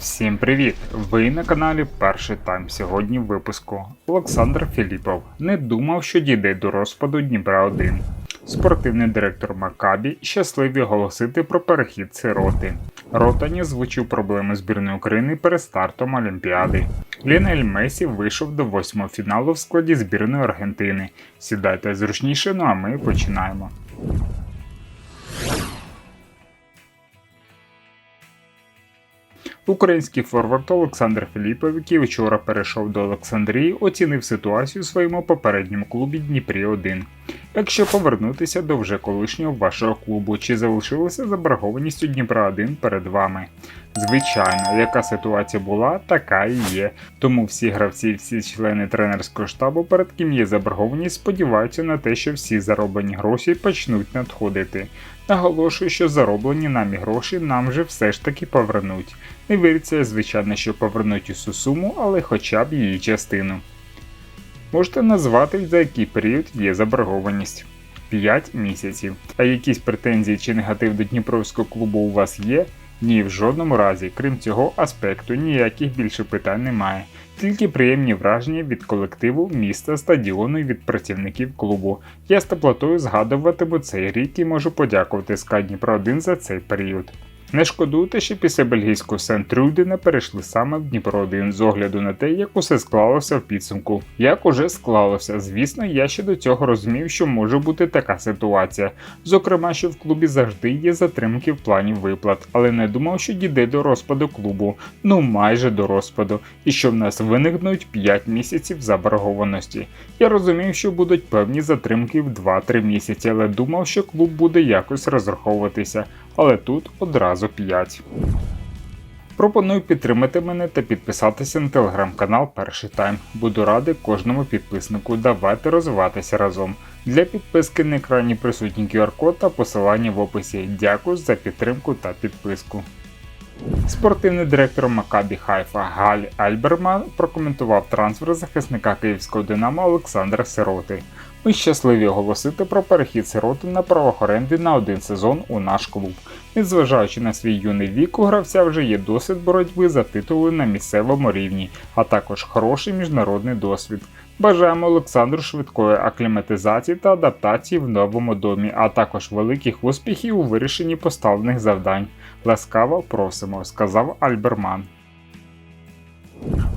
Всім привіт! Ви на каналі Перший Тайм. Сьогодні в випуску. Олександр Філіпов не думав, що дійде до розпаду Дніпра 1. Спортивний директор Макабі щасливі оголосити про перехід сироти. Ротані звучив проблеми збірної України перед стартом Олімпіади. Лінель Месі вийшов до восьмого фіналу в складі збірної Аргентини. Сідайте зручніше, ну а ми починаємо. Український форвард Олександр Філіпов, який вчора перейшов до Олександрії, оцінив ситуацію у своєму попередньому клубі Дніпрі 1 Якщо повернутися до вже колишнього вашого клубу, чи залишилася заборгованість у Дніпра 1 перед вами? Звичайно, яка ситуація була, така і є. Тому всі гравці, всі члени тренерського штабу, перед ким є заборгованість, сподіваються на те, що всі зароблені гроші почнуть надходити. Наголошую, що зароблені нами гроші нам вже все ж таки повернуть. Не віриться, звичайно, що повернуть усю суму, але хоча б її частину. Можете назвати, за який період є заборгованість. 5 місяців. А якісь претензії чи негатив до Дніпровського клубу у вас є? Ні, в жодному разі, крім цього аспекту, ніяких більше питань немає. Тільки приємні враження від колективу, міста, стадіону і від працівників клубу. Я з теплотою згадуватиму цей рік і можу подякувати СКА Дніпро 1 за цей період. Не шкодуйте, що після бельгійського Сент-Трюдена перейшли саме в Дніпро 1 з огляду на те, як усе склалося в підсумку. Як уже склалося, звісно, я ще до цього розумів, що може бути така ситуація. Зокрема, що в клубі завжди є затримки в плані виплат, але не думав, що дійде до розпаду клубу, ну майже до розпаду, і що в нас виникнуть 5 місяців заборгованості. Я розумів, що будуть певні затримки в 2-3 місяці, але думав, що клуб буде якось розраховуватися але тут одразу 5. Пропоную підтримати мене та підписатися на телеграм-канал Перший Тайм. Буду радий кожному підписнику. Давайте розвиватися разом. Для підписки на екрані присутній QR-код та посилання в описі. Дякую за підтримку та підписку. Спортивний директор Макабі Хайфа Галь Альберман прокоментував трансфер захисника київського Динамо Олександра Сироти. Ми щасливі оголосити про перехід сироти на правах оренди на один сезон у наш клуб. Незважаючи на свій юний вік, у гравця вже є досвід боротьби за титули на місцевому рівні, а також хороший міжнародний досвід. Бажаємо Олександру швидкої акліматизації та адаптації в новому домі, а також великих успіхів у вирішенні поставлених завдань. Ласкаво просимо, сказав Альберман.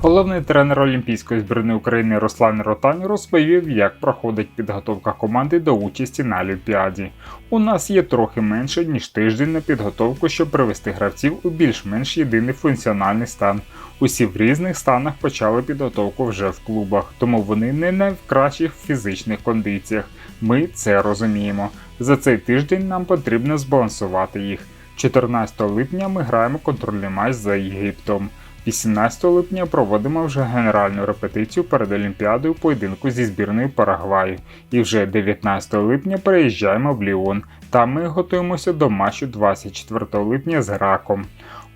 Головний тренер Олімпійської збірної України Руслан Ротань розповів, як проходить підготовка команди до участі на Олімпіаді. У нас є трохи менше ніж тиждень на підготовку, щоб привести гравців у більш-менш єдиний функціональний стан. Усі в різних станах почали підготовку вже в клубах, тому вони не на кращих фізичних кондиціях. Ми це розуміємо. За цей тиждень нам потрібно збалансувати їх. 14 липня ми граємо контрольний матч за Єгиптом. 18 липня проводимо вже генеральну репетицію перед Олімпіадою поєдинку зі збірною Парагваю. І вже 19 липня переїжджаємо в Ліон. Там ми готуємося до матчу 24 липня з Граком.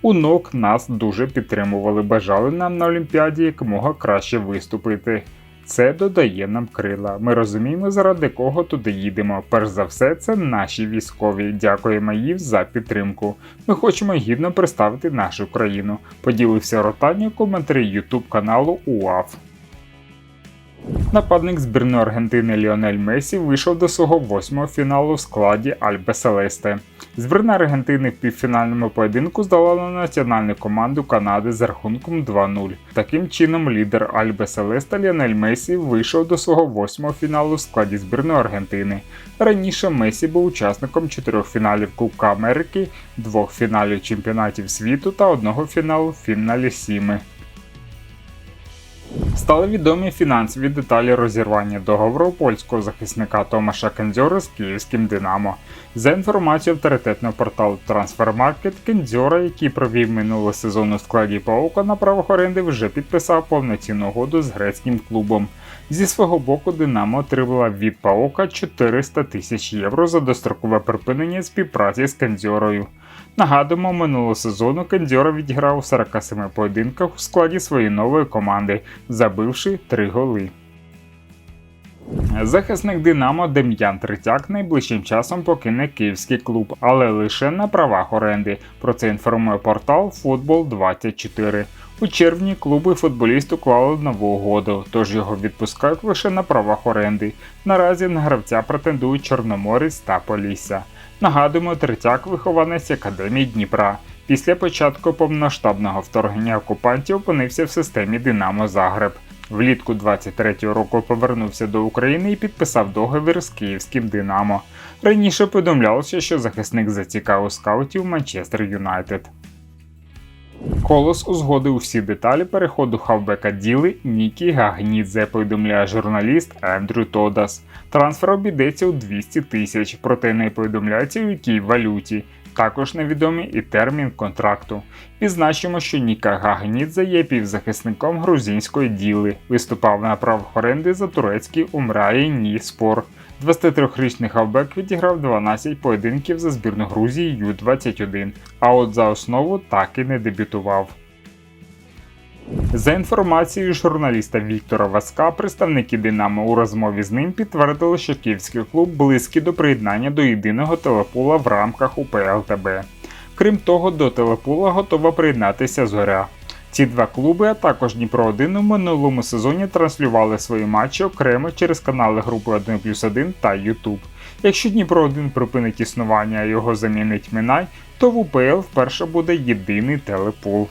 У НОК нас дуже підтримували, бажали нам на Олімпіаді якомога краще виступити. Це додає нам крила. Ми розуміємо, заради кого туди їдемо. Перш за все, це наші військові. Дякуємо їм за підтримку. Ми хочемо гідно представити нашу країну. Поділився ротання у коментарі YouTube каналу УАФ. Нападник збірної Аргентини Ліонель Месі вийшов до свого восьмого фіналу в складі Альбе Селесте. Збірна Аргентини в півфінальному поєдинку здолала національну команду Канади з рахунком 2-0. Таким чином, лідер Альбе Селеста Ліонель Месі вийшов до свого восьмого фіналу в складі збірної Аргентини. Раніше Месі був учасником чотирьох фіналів Кубка Америки, двох фіналів чемпіонатів світу та одного фіналу в фіналі Сіми. Стали відомі фінансові деталі розірвання договору польського захисника Томаша Кендзьора з київським Динамо. За інформацією авторитетного порталу Transfermarkt, Кендзьора, який провів минулого сезону в складі Паука на правах оренди, вже підписав повноцінну угоду з грецьким клубом. Зі свого боку, Динамо отримала від Паука 400 тисяч євро за дострокове припинення співпраці з Кендзьорою. Нагадуємо, минулого сезону Кендзьора відіграв у 47 поєдинках у складі своєї нової команди, забивши 3 голи. Захисник Динамо Дем'ян Третяк найближчим часом покине київський клуб, але лише на правах оренди. Про це інформує портал Футбол 24 У червні клуби футболіст уклали нову угоду, тож його відпускають лише на правах оренди. Наразі на гравця претендують Чорноморець та Полісся. Нагадуємо, Третяк вихованець Академії Дніпра. Після початку повноштабного вторгнення окупантів опинився в системі Динамо Загреб. Влітку 23-го року повернувся до України і підписав договір з київським Динамо. Раніше повідомлялося, що захисник зацікавив скаутів Манчестер Юнайтед. Колос узгодив всі деталі переходу хавбека Діли Нікі Гагнідзе, повідомляє журналіст Ендрю Тодас. Трансфер обійдеться у 200 тисяч, проте не повідомляється у якій валюті. Також невідомий і термін контракту. Відзначимо, що Ніка Гагнідзе є півзахисником грузинської діли, виступав на правах оренди за турецький Умраї Ніспор. 23-річний хавбек відіграв 12 поєдинків за збірну Грузії Ю-21, а от за основу так і не дебютував. За інформацією журналіста Віктора Васка, представники Динамо у розмові з ним підтвердили, що київський клуб близький до приєднання до єдиного телепула в рамках УПЛТБ. Крім того, до телепула готова приєднатися Зоря. Ці два клуби, а також Дніпро 1 у минулому сезоні транслювали свої матчі окремо через канали групи 1 плюс 1 та YouTube. Якщо Дніпро 1 припинить існування, а його замінить Минай, то в УПЛ вперше буде єдиний телепул.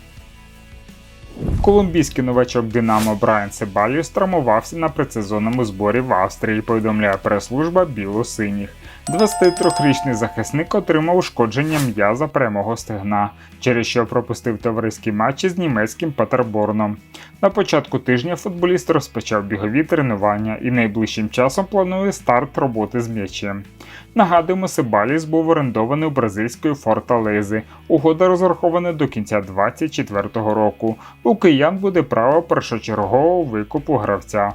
Колумбійський новачок Динамо Брайан Себаліус травмувався на предсезонному зборі в Австрії, повідомляє прес-служба біло-синіх. 23-річний захисник отримав ушкодження м'яза прямого стегна, через що пропустив товариські матчі з німецьким Патерборном. На початку тижня футболіст розпочав бігові тренування і найближчим часом планує старт роботи з м'ячем. Нагадуємо, Сибаліс був орендований у бразильської Форталези. Угода розрахована до кінця 2024 року. У киян буде право першочергового викупу гравця.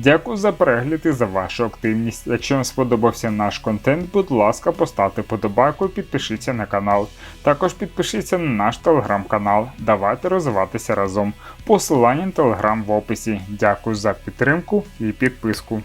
Дякую за перегляд і за вашу активність. Якщо вам сподобався наш контент, будь ласка, поставте подобайку і підпишіться на канал. Також підпишіться на наш телеграм-канал. Давайте розвиватися разом. Посилання на телеграм в описі. Дякую за підтримку і підписку.